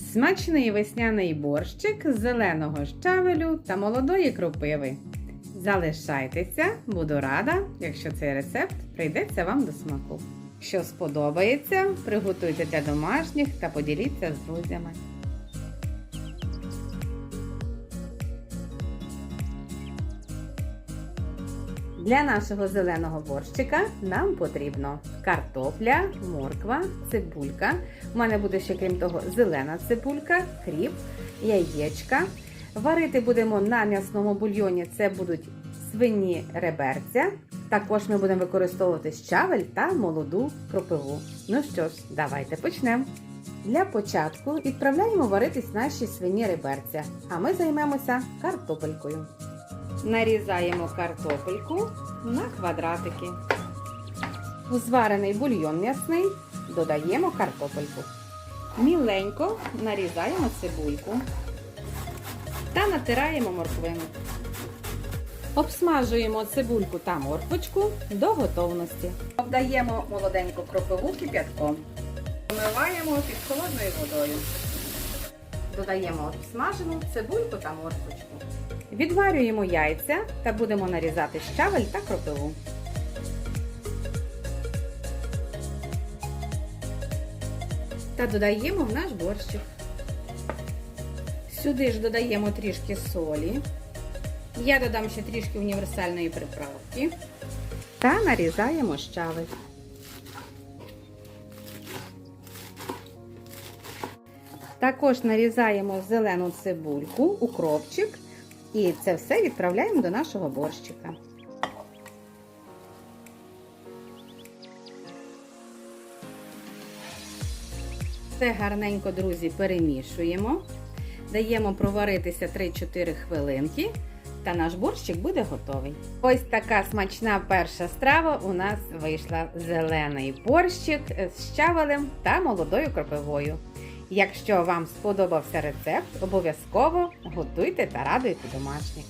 Смачний весняний борщик з зеленого щавелю та молодої кропиви. Залишайтеся, буду рада, якщо цей рецепт прийдеться вам до смаку. Що сподобається, приготуйте для домашніх та поділіться з друзями. Для нашого зеленого борщика нам потрібно картопля, морква, цибулька. У мене буде ще, крім того, зелена цибулька, кріп, яєчка. Варити будемо на м'ясному бульйоні. Це будуть свині реберця. Також ми будемо використовувати щавель та молоду кропиву. Ну що ж, давайте почнемо. Для початку відправляємо варитись наші свині реберця, а ми займемося картопелькою. Нарізаємо картопельку на квадратики. У зварений бульйон м'ясний додаємо картопельку. Міленько нарізаємо цибульку та натираємо морквину. Обсмажуємо цибульку та морквочку до готовності. Обдаємо молоденьку кропиву кип'ятком. Помиваємо під холодною водою. Додаємо обсмажену цибульку та морквочку. Відварюємо яйця та будемо нарізати щавель та кропиву. Та додаємо в наш борщик. Сюди ж додаємо трішки солі. Я додам ще трішки універсальної приправки. Та нарізаємо щавель. Також нарізаємо зелену цибульку, укропчик. І це все відправляємо до нашого борщика. Все гарненько, друзі, перемішуємо. Даємо проваритися 3-4 хвилинки, та наш борщик буде готовий. Ось така смачна перша страва у нас вийшла зелений борщик з щавелем та молодою кропивою. Якщо вам сподобався рецепт, обов'язково готуйте та радуйте домашніх.